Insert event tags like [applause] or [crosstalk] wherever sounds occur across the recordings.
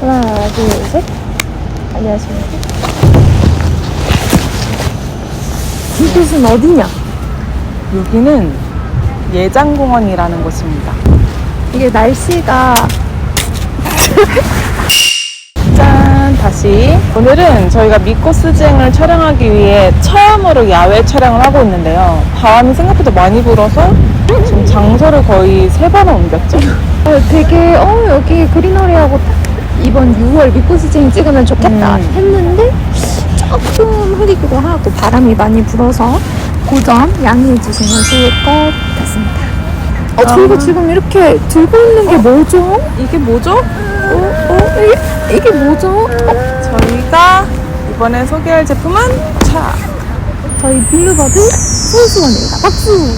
하나, 둘, 셋. 안녕하십니까. 이곳은 어디냐? 여기는 예장공원이라는 곳입니다. 이게 날씨가 [laughs] 짠! 다시. 오늘은 저희가 미코스쟁을 촬영하기 위해 처음으로 야외 촬영을 하고 있는데요. 바람이 생각보다 많이 불어서 지금 장소를 거의 세 번은 옮겼죠. 어, 되게 어 여기 그리너리하고 이번 6월 미코스쟁이 찍으면 좋겠다 음. 했는데 조금 흐리기도 하고 바람이 많이 불어서 그점 양해해 주시면 좋을 것 같습니다. 어, 저희가 음. 지금 이렇게 들고 있는 게 뭐죠? 이게 뭐죠? 어, 어, 이게, 이게 뭐죠? 어, 저희가 이번에 소개할 제품은 차. 저희 블루버드 손수건입니다. 박수!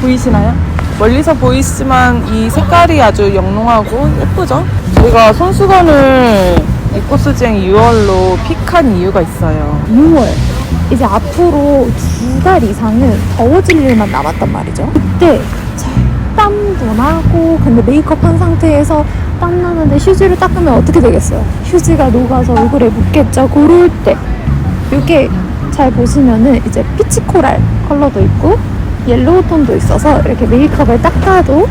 보이시나요? 멀리서 보이시지만 이 색깔이 아주 영롱하고 예쁘죠? 저희가 손수건을 미코스쟁 6월로 픽한 이유가 있어요. 6월 이제 앞으로 두 달 이상은 더워질 일만 남았단 말이죠. 그때 자, 땀도 나고 근데 메이크업 한 상태에서 땀 나는데 휴지를 닦으면 어떻게 되겠어요? 휴지가 녹아서 얼굴에 묻겠죠. 그럴 때 이게 잘 보시면은 이제 피치 코랄 컬러도 있고 옐로우 톤도 있어서 이렇게 메이크업을 닦아도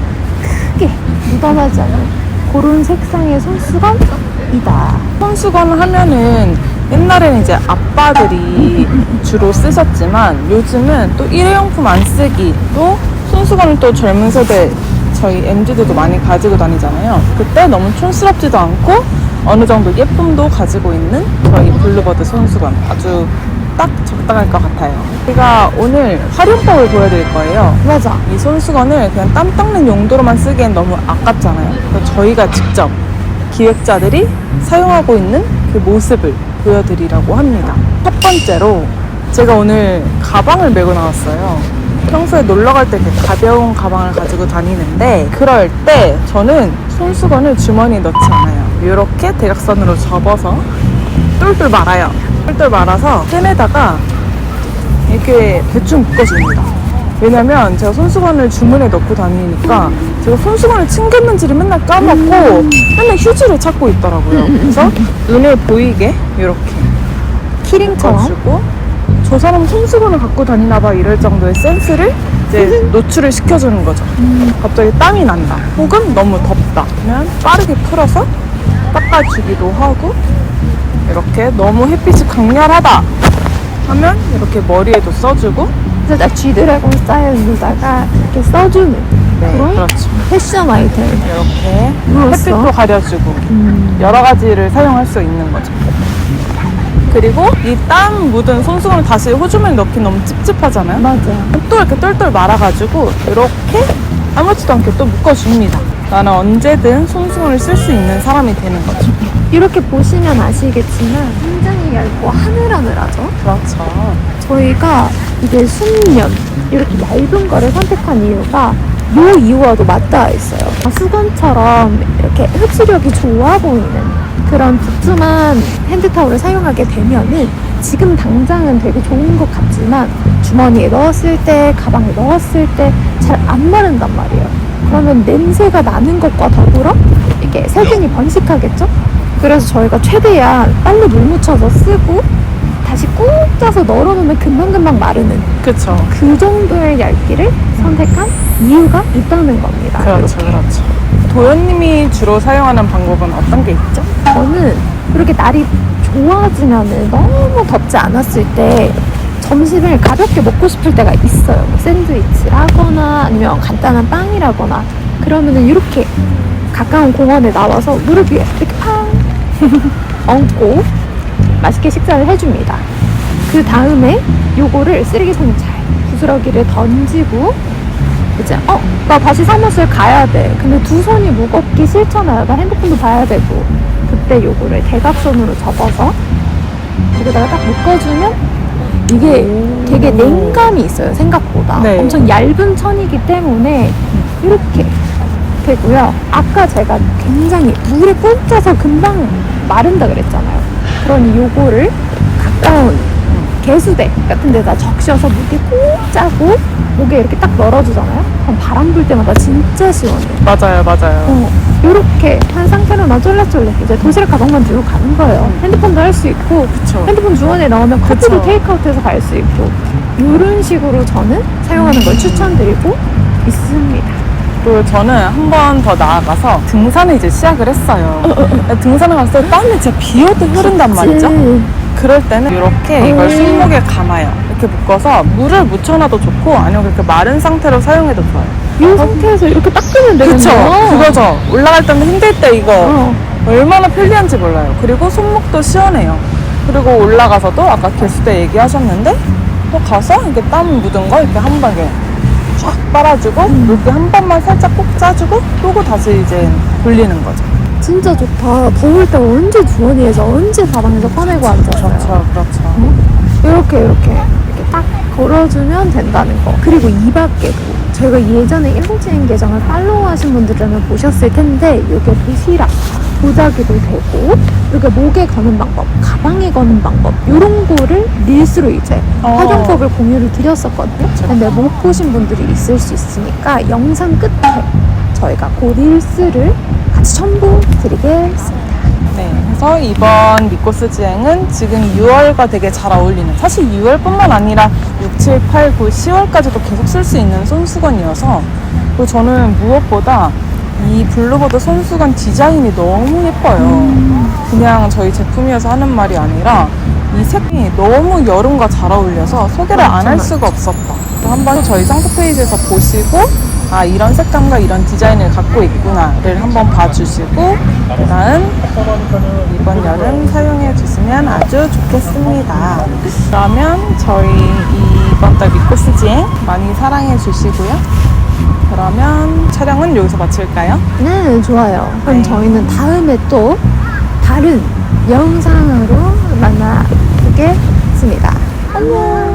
크게 묻어나지 않는 그런 색상의 손수건이다. 손수건 하면은 옛날에는 이제 아빠들이 주로 쓰셨지만 요즘은 또 일회용품 안 쓰기 또 손수건을 또 젊은 세대 저희 MZ들도 많이 가지고 다니잖아요. 그때 너무 촌스럽지도 않고 어느 정도 예쁨도 가지고 있는 저희 블루버드 손수건 아주 딱 적당할 것 같아요. 제가 오늘 활용법을 보여드릴 거예요. 맞아. 이 손수건을 그냥 땀 닦는 용도로만 쓰기엔 너무 아깝잖아요. 그래서 저희가 직접 기획자들이 사용하고 있는 그 모습을 보여드리려고 합니다. 첫 번째로 제가 오늘 가방을 메고 나왔어요. 평소에 놀러 갈때 가벼운 가방을 가지고 다니는데 그럴 때 저는 손수건을 주머니에 넣지 않아요. 이렇게 대각선으로 접어서 똘똘 말아요. 똘똘 말아서 펜에다가 이렇게 대충 묶어줍니다. 왜냐면 제가 손수건을 주문에 넣고 다니니까 제가 손수건을 챙겼는지를 맨날 까먹고 맨날 휴지를 찾고 있더라고요. 그래서 눈에 보이게 이렇게 키링처럼. 저 사람 손수건을 갖고 다니나 봐 이럴 정도의 센스를 이제 노출을 시켜주는 거죠. 갑자기 땀이 난다. 혹은 너무 덥다. 그러면 빠르게 풀어서 닦아주기도 하고 이렇게 너무 햇빛이 강렬하다 하면 이렇게 머리에도 써주고 진짜 G드래곤 스타일로다가 이렇게 써주는 네, 그런 그렇죠. 패션 아이템. 이렇게 눌렀어? 햇빛도 가려주고 음. 여러 가지를 사용할 수 있는 거죠. 그리고 이 땀 묻은 손수건을 다시 호주머니 넣기 너무 찝찝하잖아요. 맞아. 또 이렇게 똘똘 말아가지고 이렇게 아무렇지도 않게 또 묶어줍니다. 나는 언제든 손수건을 쓸 수 있는 사람이 되는 거죠. 이렇게 보시면 아시겠지만 굉장히 얇고 하늘하늘하죠. 그렇죠. 저희가 이게 순면 이렇게 얇은 거를 선택한 이유가 요 이유와도 맞닿아 있어요. 수건처럼 이렇게 흡수력이 좋아 보이는 그런 두툼한 핸드타올을 사용하게 되면은 지금 당장은 되게 좋은 것 같지만 주머니에 넣었을 때, 가방에 넣었을 때 잘 안 마른단 말이에요. 그러면 냄새가 나는 것과 더불어 이게 세균이 번식하겠죠? 그래서 저희가 최대한 빨리 물 묻혀서 쓰고 다시 꾹 짜서 널어놓으면 금방금방 마르는 그렇죠. 그 정도의 얇기를 선택한 이유가 있다는 겁니다. 그렇죠. 그렇죠. 도현님이 주로 사용하는 방법은 어떤 게 있죠? 저는 그렇게 날이 좋아지면은 너무 덥지 않았을 때 점심을 가볍게 먹고 싶을 때가 있어요. 뭐 샌드위치라거나 아니면 간단한 빵이라거나 그러면은 이렇게 가까운 공원에 나와서 무릎 위에 이렇게 팡 [laughs] 얹고 맛있게 식사를 해줍니다. 그 다음에 요거를 쓰레기통에 잘 부스러기를 던지고 이제 어 나 다시 사무실 가야 돼. 근데 두 손이 무겁기 싫잖아요. 나 핸드폰도 봐야 되고 그때 요거를 대각선으로 접어서 여기다가 딱 묶어주면 이게 되게 냉감이 있어요. 생각보다 네. 엄청 얇은 천이기 때문에 이렇게 되고요. 아까 제가 굉장히 물에 꼭 쪄서 금방 마른다 그랬잖아요. 그러니 요거를 가까운 개수대 같은 데다 적셔서 물에 꼭 짜고 목에 이렇게 딱 널어주잖아요. 핸드폰 바람 불 때마다 진짜 시원해. 맞아요, 맞아요. 어, 이렇게 한 상태로만 쫄래쫄래 이제 도시락 가방만 들고 가는 거예요. 핸드폰도 할 수 있고 그쵸. 핸드폰 주머니에 넣으면 커피도. 테이크아웃해서 갈 수 있고 이런 식으로 저는 사용하는 걸 추천드리고 있습니다. 그리고 저는 한 번 더 나아가서 등산을 이제 시작을 했어요. 등산을 갔을 때 땀이 진짜 비 오듯 흐른단 말이죠. 그럴 때는 이렇게 이걸 음. 손목에 감아요. 이렇게 묶어서 물을 묻혀놔도 좋고 아니면 그렇게 마른 상태로 사용해도 좋아요. 이 상태에서 이렇게 닦으면 되겠네요. 그쵸? 그거죠. 올라갈 때는 힘들 때 이거 어. 얼마나 편리한지 몰라요. 그리고 손목도 시원해요. 그리고 올라가서도 아까 개수대 얘기하셨는데 또 가서 이렇게 땀 묻은 거 이렇게 한 방에 쫙 빨아주고 음. 물기 한 번만 살짝 꼭 짜주고 또 다시 이제 돌리는 거죠. 진짜 좋다. 더울 때 언제 주머니에서 언제 가방에서 꺼내고 앉아서요. 그렇죠, 그렇죠. 이렇게 이렇게 이렇게 딱 걸어주면 된다는 거. 그리고 이 밖에도 저희가 예전에 일본지인 계정을 팔로우 하신 분들은 보셨을 텐데 이게 도시락 도자기도 되고 이렇게 목에 거는 방법, 가방에 거는 방법 이런 거를 릴스로 이제 어. 활용법을 공유를 드렸었거든요. 근데 못 보신 분들이 있을 수 있으니까 영상 끝에 저희가 그 릴스를 같이 첨부 드리겠습니다. 네, 그래서 이번 미코스 지행은 지금 6월과 되게 잘 어울리는 사실 6월뿐만 아니라 6, 7, 8, 9, 10월까지도 계속 쓸 수 있는 손수건이어서 그리고 저는 무엇보다 이 블루버드 손수건 디자인이 너무 예뻐요. 그냥 저희 제품이어서 하는 말이 아니라 이 색이 너무 여름과 잘 어울려서 소개를 안 할 수가 없었다. 한번 저희 상표 페이지에서 보시고 아 이런 색감과 이런 디자인을 갖고 있구나를 한번 봐주시고 그다음 이번 여름 사용해 주시면 아주 좋겠습니다. 그러면 저희 이번 달 미코스 지행 많이 사랑해 주시고요. 그러면 촬영은 여기서 마칠까요? 네, 좋아요. 그럼 네. 저희는 다음에 또 다른 영상으로 만나보겠습니다. 안녕.